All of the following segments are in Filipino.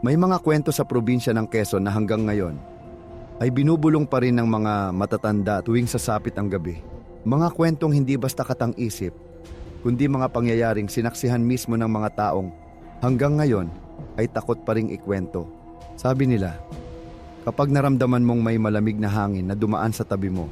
May mga kwento sa probinsya ng Quezon na hanggang ngayon ay binubulong pa rin ng mga matatanda tuwing sasapit ang gabi. Mga kwentong hindi basta katang isip, kundi mga pangyayaring sinaksihan mismo ng mga taong hanggang ngayon ay takot pa ring ikwento. Sabi nila, kapag naramdaman mong may malamig na hangin na dumaan sa tabi mo,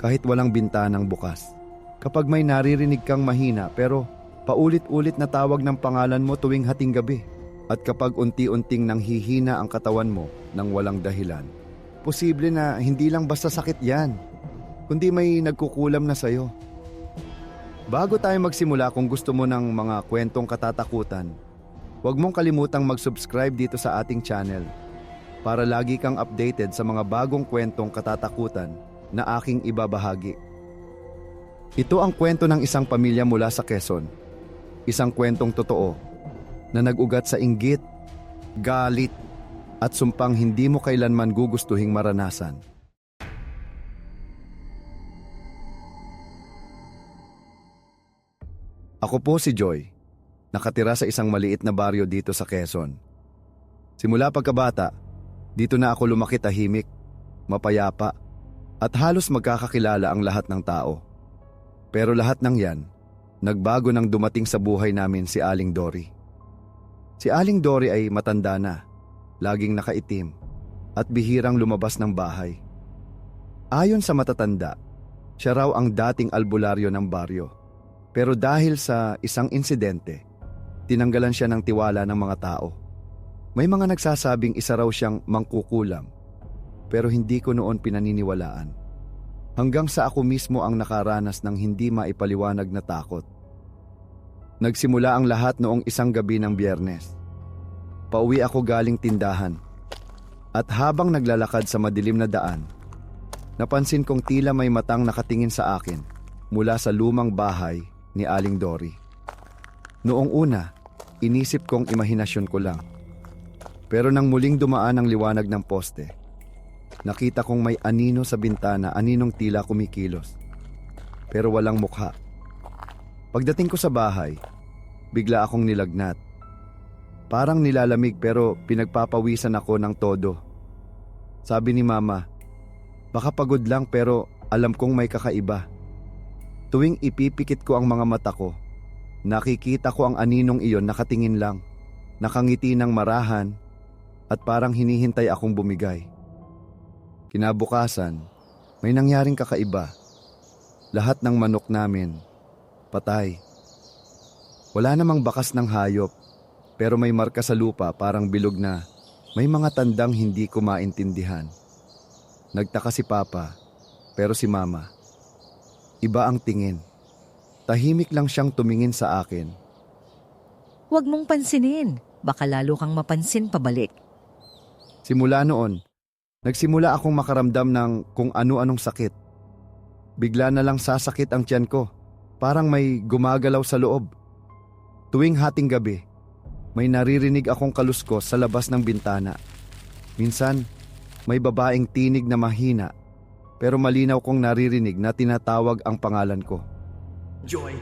kahit walang bintanang bukas, kapag may naririnig kang mahina pero paulit-ulit na tawag ng pangalan mo tuwing hating gabi, at kapag unti-unting nanghihina ang katawan mo nang walang dahilan, posible na hindi lang basta sakit yan, kundi may nagkukulam na sa'yo. Bago tayo magsimula kung gusto mo ng mga kwentong katatakutan, huwag mong kalimutang mag-subscribe dito sa ating channel para lagi kang updated sa mga bagong kwentong katatakutan na aking ibabahagi. Ito ang kwento ng isang pamilya mula sa Quezon. Isang kwentong totoo na nag-ugat sa inggit, galit, at sumpang hindi mo kailanman gugustuhing maranasan. Ako po si Joy, nakatira sa isang maliit na baryo dito sa Quezon. Simula pagkabata, dito na ako lumaki tahimik, mapayapa, at halos magkakakilala ang lahat ng tao. Pero lahat ng yan, nagbago nang dumating sa buhay namin si Aling Dory. Si Aling Dory ay matanda na, laging nakaitim, at bihirang lumabas ng bahay. Ayon sa matatanda, siya raw ang dating albularyo ng baryo. Pero dahil sa isang insidente, tinanggalan siya ng tiwala ng mga tao. May mga nagsasabing isa raw siyang mangkukulam, pero hindi ko noon pinaniniwalaan. Hanggang sa ako mismo ang nakaranas ng hindi maipaliwanag na takot. Nagsimula ang lahat noong isang gabi ng biyernes. Pauwi ako galing tindahan. At habang naglalakad sa madilim na daan, napansin kong tila may matang nakatingin sa akin mula sa lumang bahay ni Aling Dory. Noong una, inisip kong imahinasyon ko lang. Pero nang muling dumaan ang liwanag ng poste, nakita kong may anino sa bintana aninong tila kumikilos. Pero walang mukha. Pagdating ko sa bahay, bigla akong nilagnat. Parang nilalamig pero pinagpapawisan ako ng todo. Sabi ni mama, baka pagod lang pero alam kong may kakaiba. Tuwing ipipikit ko ang mga mata ko, nakikita ko ang aninong iyon nakatingin lang, nakangiti ng marahan at parang hinihintay akong bumigay. Kinabukasan, may nangyaring kakaiba. Lahat ng manok namin, patay. Wala namang bakas ng hayop, pero may marka sa lupa parang bilog na may mga tandang hindi ko maintindihan. Nagtaka si Papa, pero si Mama. Iba ang tingin. Tahimik lang siyang tumingin sa akin. Huwag mong pansinin. Baka lalo kang mapansin pabalik. Simula noon, nagsimula akong makaramdam ng kung ano-anong sakit. Bigla na lang sasakit ang tiyan ko, parang may gumagalaw sa loob. Tuwing hating gabi, may naririnig akong kaluskos sa labas ng bintana. Minsan, may babaeng tinig na mahina, pero malinaw kong naririnig na tinatawag ang pangalan ko. Joy,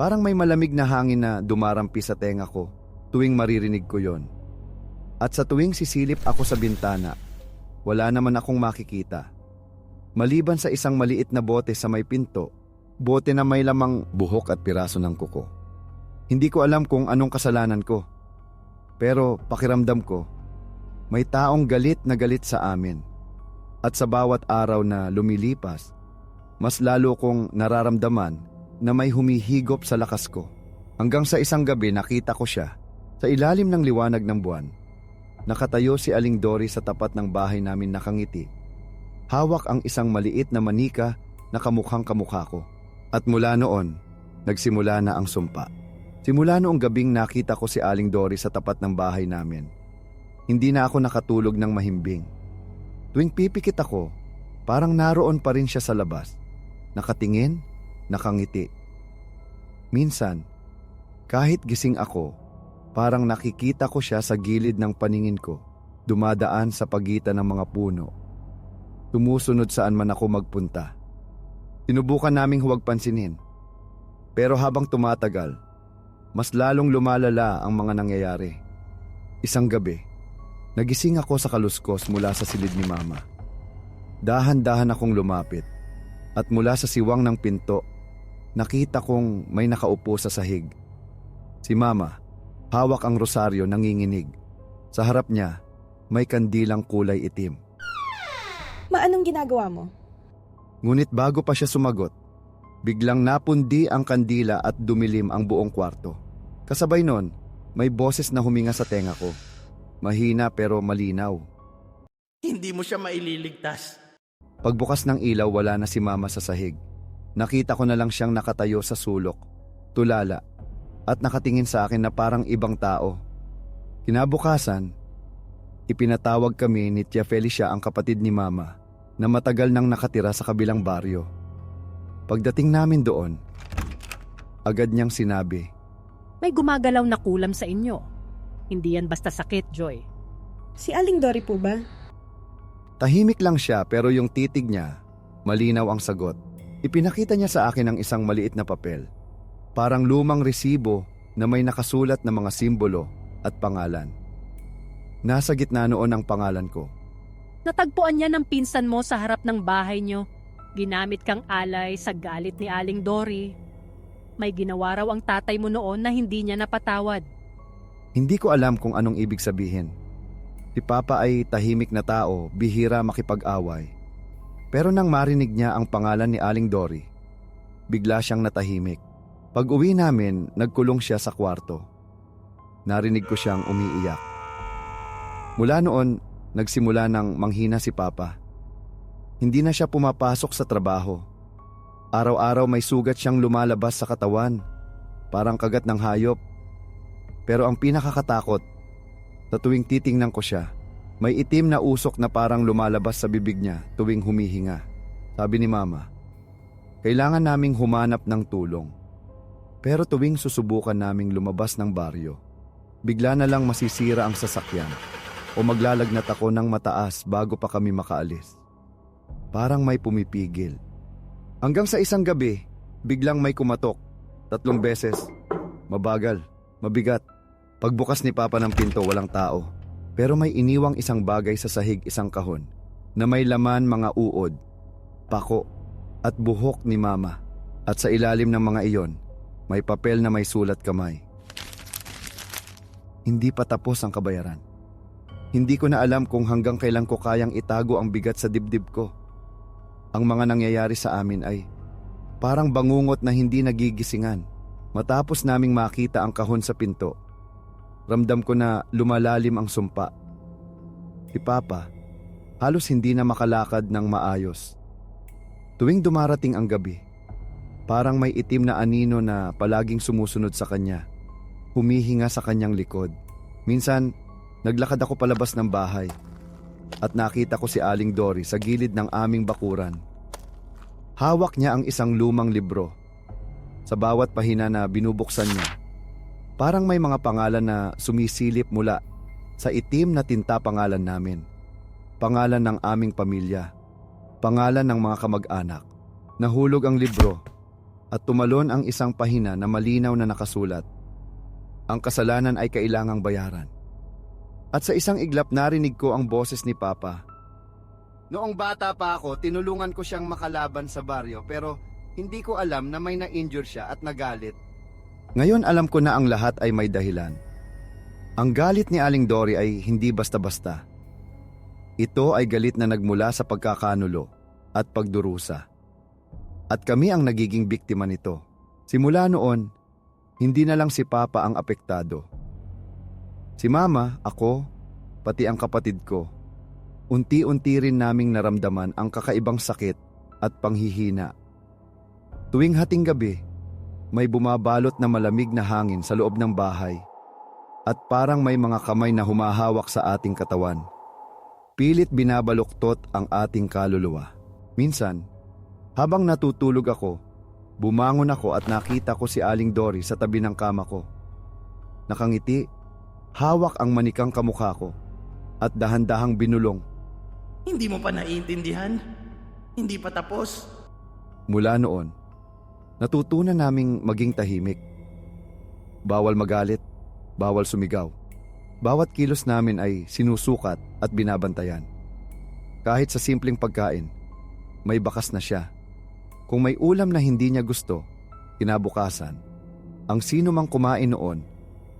Parang may malamig na hangin na dumarampi sa tenga ko tuwing maririnig ko yon. At sa tuwing sisilip ako sa bintana, wala naman akong makikita. Maliban sa isang maliit na bote sa may pinto, bote na may lamang buhok at piraso ng kuko. Hindi ko alam kung anong kasalanan ko. Pero pakiramdam ko, may taong galit na galit sa amin. At sa bawat araw na lumilipas, mas lalo kong nararamdaman na may humihigop sa lakas ko. Hanggang sa isang gabi nakita ko siya sa ilalim ng liwanag ng buwan. Nakatayo si Aling Dory sa tapat ng bahay namin nakangiti. Hawak ang isang maliit na manika na kamukhang kamukha ko. At mula noon, nagsimula na ang sumpa. Simula noong gabing nakita ko si Aling Dory sa tapat ng bahay namin. Hindi na ako nakatulog ng mahimbing. Tuwing pipikit ako, parang naroon pa rin siya sa labas. Nakatingin, nakangiti. Minsan, kahit gising ako, parang nakikita ko siya sa gilid ng paningin ko, dumadaan sa pagitan ng mga puno. Tumusunod saan man ako magpunta. Sinubukan naming huwag pansinin. Pero habang tumatagal, mas lalong lumalala ang mga nangyayari. Isang gabi, nagising ako sa kaluskos mula sa silid ni Mama. Dahan-dahan akong lumapit at mula sa siwang ng pinto, nakita kong may nakaupo sa sahig. Si Mama, hawak ang rosaryo nanginginig. Sa harap niya, may kandilang kulay itim. Ma, anong ginagawa mo? Ngunit bago pa siya sumagot, biglang napundi ang kandila at dumilim ang buong kwarto. Kasabay nun, may boses na huminga sa tenga ko. Mahina pero malinaw. Hindi mo siya maililigtas. Pagbukas ng ilaw wala na si mama sa sahig. Nakita ko na lang siyang nakatayo sa sulok, tulala, at nakatingin sa akin na parang ibang tao. Kinabukasan, ipinatawag kami ni Tia Felicia ang kapatid ni mama na matagal nang nakatira sa kabilang baryo. Pagdating namin doon, agad niyang sinabi, May gumagalaw na kulam sa inyo. Hindi yan basta sakit, Joy. Si Aling Dory po ba? Tahimik lang siya pero yung titig niya, malinaw ang sagot. Ipinakita niya sa akin ang isang maliit na papel. Parang lumang resibo na may nakasulat na mga simbolo at pangalan. Nasa gitna noon ang pangalan ko. Natagpuan niya ng pinsan mo sa harap ng bahay niyo. Ginamit kang alay sa galit ni Aling Dory. May ginawa raw ang tatay mo noon na hindi niya napatawad. Hindi ko alam kung anong ibig sabihin. Si Papa ay tahimik na tao, bihira makipag-away. Pero nang marinig niya ang pangalan ni Aling Dory, bigla siyang natahimik. Pag uwi namin, nagkulong siya sa kwarto. Narinig ko siyang umiiyak. Mula noon, nagsimula ng manghina si Papa. Hindi na siya pumapasok sa trabaho. Araw-araw may sugat siyang lumalabas sa katawan, parang kagat ng hayop. Pero ang pinakakatakot, sa tuwing titingnan ko siya, may itim na usok na parang lumalabas sa bibig niya tuwing humihinga. Sabi ni Mama, kailangan naming humanap ng tulong. Pero tuwing susubukan naming lumabas ng baryo, bigla na lang masisira ang sasakyan o maglalagnat ako ng mataas bago pa kami makaalis. Parang may pumipigil. Hanggang sa isang gabi, biglang may kumatok. Tatlong beses. Mabagal, mabigat. Pagbukas ni Papa ng pinto walang tao. Pero may iniwang isang bagay sa sahig isang kahon na may laman mga uod, pako at buhok ni Mama. At sa ilalim ng mga iyon, may papel na may sulat kamay. Hindi pa tapos ang kabayaran. Hindi ko na alam kung hanggang kailan ko kayang itago ang bigat sa dibdib ko. Ang mga nangyayari sa amin ay parang bangungot na hindi nagigisingan. Matapos naming makita ang kahon sa pinto, ramdam ko na lumalalim ang sumpa. Si Papa, halos hindi na makalakad ng maayos. Tuwing dumarating ang gabi, parang may itim na anino na palaging sumusunod sa kanya. Humihinga sa kanyang likod. Minsan, naglakad ako palabas ng bahay at nakita ko si Aling Dory sa gilid ng aming bakuran. Hawak niya ang isang lumang libro. Sa bawat pahina na binubuksan niya, parang may mga pangalan na sumisilip mula sa itim na tinta pangalan namin. Pangalan ng aming pamilya. Pangalan ng mga kamag-anak. Nahulog ang libro at tumalon ang isang pahina na malinaw na nakasulat. Ang kasalanan ay kailangang bayaran. At sa isang iglap narinig ko ang boses ni Papa. Noong bata pa ako, tinulungan ko siyang makalaban sa baryo pero hindi ko alam na may na-injure siya at nagalit. Ngayon alam ko na ang lahat ay may dahilan. Ang galit ni Aling Dory ay hindi basta-basta. Ito ay galit na nagmula sa pagkakanulo at pagdurusa. At kami ang nagiging biktima nito. Simula noon, hindi na lang si Papa ang apektado. Si Mama, ako, pati ang kapatid ko, unti-unti rin naming naramdaman ang kakaibang sakit at panghihina. Tuwing hating gabi, may bumabalot na malamig na hangin sa loob ng bahay at parang may mga kamay na humahawak sa ating katawan. Pilit binabaluktot ang ating kaluluwa. Minsan, habang natutulog ako, bumangon ako at nakita ko si Aling Dory sa tabi ng kama ko. Nakangiti Hawak ang manikang kamukha ko at dahan-dahang binulong Hindi mo pa naiintindihan? Hindi pa tapos? mula noon. Natutunan naming maging tahimik. Bawal magalit, bawal sumigaw. Bawat kilos namin ay sinusukat at binabantayan. Kahit sa simpleng pagkain, may bakas na siya. Kung may ulam na hindi niya gusto, kinabukasan, ang sino mang kumain noon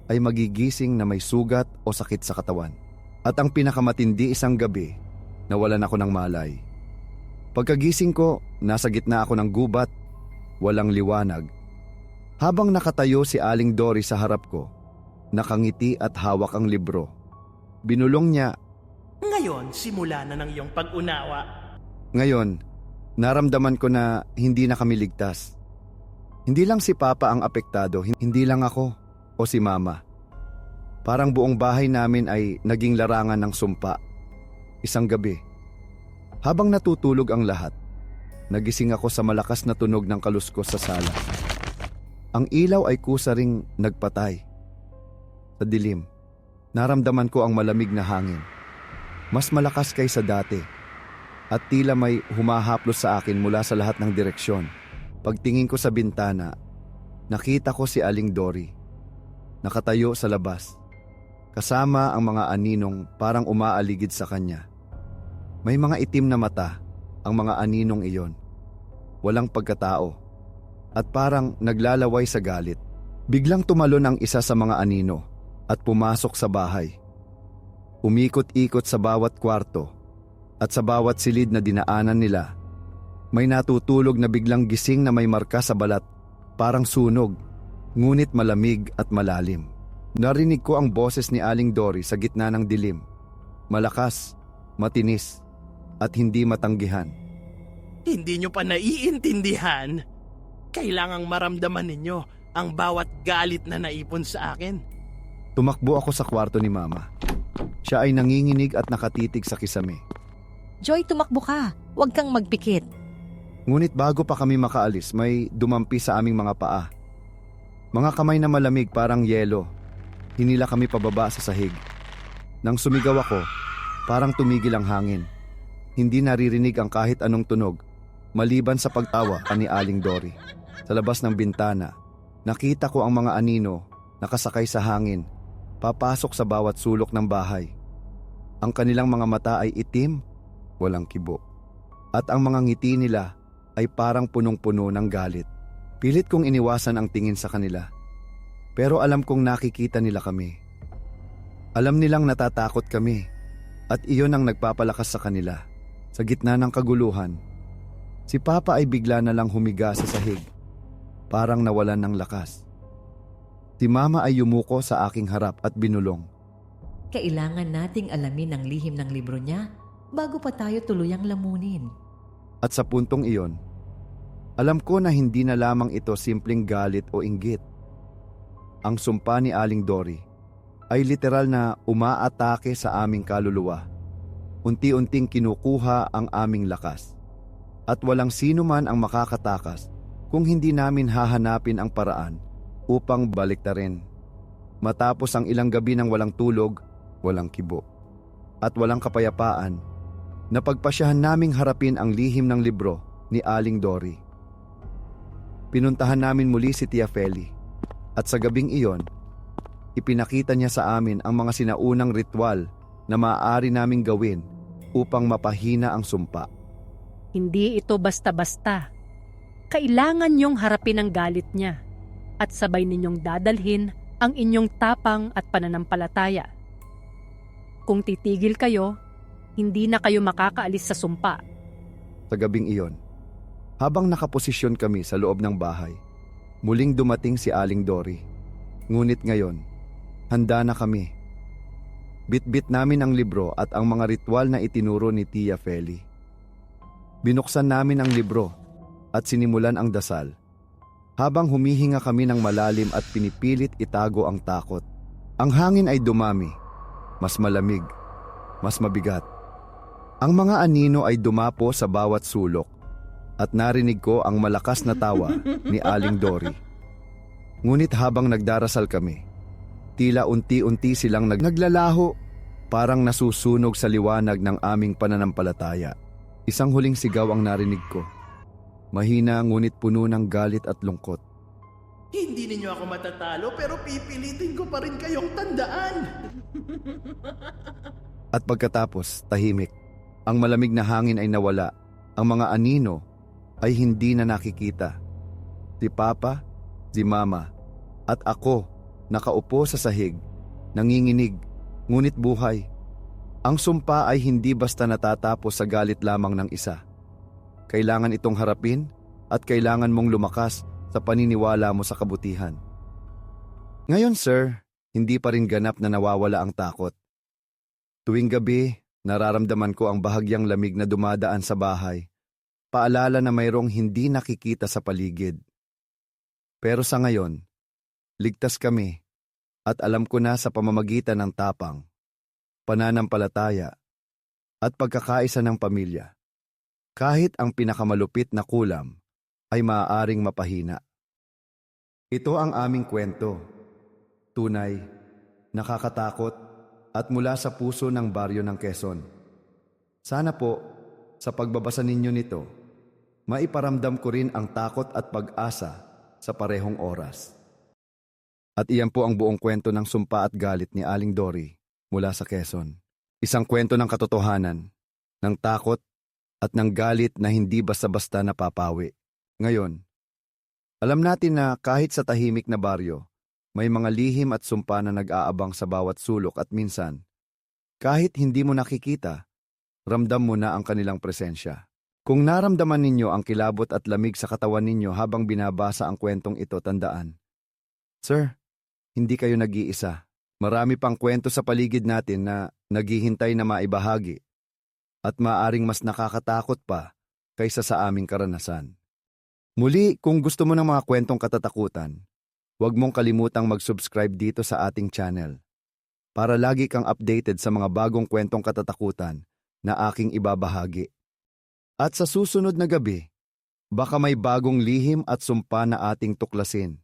ay magigising na may sugat o sakit sa katawan. At ang pinakamatindi isang gabi, nawalan ako ng malay. Pagkagising ko, nasa gitna ako ng gubat, walang liwanag. Habang nakatayo si Aling Dory sa harap ko, nakangiti at hawak ang libro. Binulong niya, Ngayon, simula na ng iyong pag-unawa. ngayon, naramdaman ko na hindi na kami ligtas. Hindi lang si Papa ang apektado, hin- hindi lang ako o si Mama. Parang buong bahay namin ay naging larangan ng sumpa. Isang gabi, habang natutulog ang lahat, nagising ako sa malakas na tunog ng kaluskos sa sala. Ang ilaw ay kusa ring nagpatay. Sa dilim, naramdaman ko ang malamig na hangin. Mas malakas kaysa dati at tila may humahaplos sa akin mula sa lahat ng direksyon. Pagtingin ko sa bintana, nakita ko si Aling Dory. Nakatayo sa labas, kasama ang mga aninong parang umaaligid sa kanya. May mga itim na mata ang mga aninong iyon. Walang pagkatao at parang naglalaway sa galit. Biglang tumalon ang isa sa mga anino at pumasok sa bahay. Umikot-ikot sa bawat kwarto at sa bawat silid na dinaanan nila, may natutulog na biglang gising na may marka sa balat, parang sunog, ngunit malamig at malalim. Narinig ko ang boses ni Aling Dory sa gitna ng dilim. Malakas, matinis, at hindi matanggihan. Hindi nyo pa naiintindihan. Kailangang maramdaman ninyo ang bawat galit na naipon sa akin. Tumakbo ako sa kwarto ni Mama. Siya ay nanginginig at nakatitig sa kisame. Joy, tumakbo ka. Huwag kang magpikit. Ngunit bago pa kami makaalis, may dumampi sa aming mga paa. Mga kamay na malamig parang yelo. Hinila kami pababa sa sahig. Nang sumigaw ako, parang tumigil ang hangin. Hindi naririnig ang kahit anong tunog, maliban sa pagtawa ni Aling Dory. Sa labas ng bintana, nakita ko ang mga anino nakasakay sa hangin, papasok sa bawat sulok ng bahay. Ang kanilang mga mata ay itim, walang kibo. At ang mga ngiti nila ay parang punong-puno ng galit. Pilit kong iniwasan ang tingin sa kanila. Pero alam kong nakikita nila kami. Alam nilang natatakot kami at iyon ang nagpapalakas sa kanila. Sa gitna ng kaguluhan, si Papa ay bigla na lang humiga sa sahig. Parang nawalan ng lakas. Si Mama ay yumuko sa aking harap at binulong. Kailangan nating alamin ang lihim ng libro niya bago pa tayo tuluyang lamunin. At sa puntong iyon, alam ko na hindi na lamang ito simpleng galit o inggit. Ang sumpa ni Aling Dory ay literal na umaatake sa aming kaluluwa. Unti-unting kinukuha ang aming lakas. At walang sino man ang makakatakas kung hindi namin hahanapin ang paraan upang baliktarin. Matapos ang ilang gabi ng walang tulog, walang kibo, at walang kapayapaan, napagpasyahan naming harapin ang lihim ng libro ni Aling Dory. Pinuntahan namin muli si Tia Feli at sa gabing iyon, ipinakita niya sa amin ang mga sinaunang ritual na maaari naming gawin upang mapahina ang sumpa. Hindi ito basta-basta. Kailangan niyong harapin ang galit niya at sabay ninyong dadalhin ang inyong tapang at pananampalataya. Kung titigil kayo, hindi na kayo makakaalis sa sumpa. Sa gabing iyon, habang nakaposisyon kami sa loob ng bahay, muling dumating si Aling Dory. Ngunit ngayon, handa na kami. Bit-bit namin ang libro at ang mga ritual na itinuro ni Tia Feli. Binuksan namin ang libro at sinimulan ang dasal. Habang humihinga kami ng malalim at pinipilit itago ang takot. Ang hangin ay dumami, mas malamig, mas mabigat. Ang mga anino ay dumapo sa bawat sulok at narinig ko ang malakas na tawa ni Aling Dory. Ngunit habang nagdarasal kami, tila unti-unti silang nag naglalaho parang nasusunog sa liwanag ng aming pananampalataya. Isang huling sigaw ang narinig ko. Mahina ngunit puno ng galit at lungkot. Hindi ninyo ako matatalo pero pipilitin ko pa rin kayong tandaan. At pagkatapos, tahimik. Ang malamig na hangin ay nawala. Ang mga anino ay hindi na nakikita. Si Papa, si Mama, at ako nakaupo sa sahig, nanginginig, ngunit buhay. Ang sumpa ay hindi basta natatapos sa galit lamang ng isa. Kailangan itong harapin at kailangan mong lumakas sa paniniwala mo sa kabutihan. Ngayon, sir, hindi pa rin ganap na nawawala ang takot. Tuwing gabi, nararamdaman ko ang bahagyang lamig na dumadaan sa bahay. Paalala na mayroong hindi nakikita sa paligid. Pero sa ngayon, ligtas kami at alam ko na sa pamamagitan ng tapang, pananampalataya at pagkakaisa ng pamilya. Kahit ang pinakamalupit na kulam ay maaaring mapahina. Ito ang aming kwento. Tunay, nakakatakot at mula sa puso ng baryo ng Quezon. Sana po, sa pagbabasa ninyo nito, maiparamdam ko rin ang takot at pag-asa sa parehong oras. At iyan po ang buong kwento ng sumpa at galit ni Aling Dory mula sa Quezon. Isang kwento ng katotohanan, ng takot at ng galit na hindi basta-basta napapawi. Ngayon, alam natin na kahit sa tahimik na baryo, may mga lihim at sumpa na nag-aabang sa bawat sulok at minsan, kahit hindi mo nakikita, ramdam mo na ang kanilang presensya. Kung naramdaman ninyo ang kilabot at lamig sa katawan ninyo habang binabasa ang kwentong ito, tandaan. Sir, hindi kayo nag-iisa. Marami pang kwento sa paligid natin na naghihintay na maibahagi at maaring mas nakakatakot pa kaysa sa aming karanasan. Muli, kung gusto mo ng mga kwentong katatakutan, huwag mong kalimutang mag-subscribe dito sa ating channel para lagi kang updated sa mga bagong kwentong katatakutan na aking ibabahagi. At sa susunod na gabi, baka may bagong lihim at sumpa na ating tuklasin.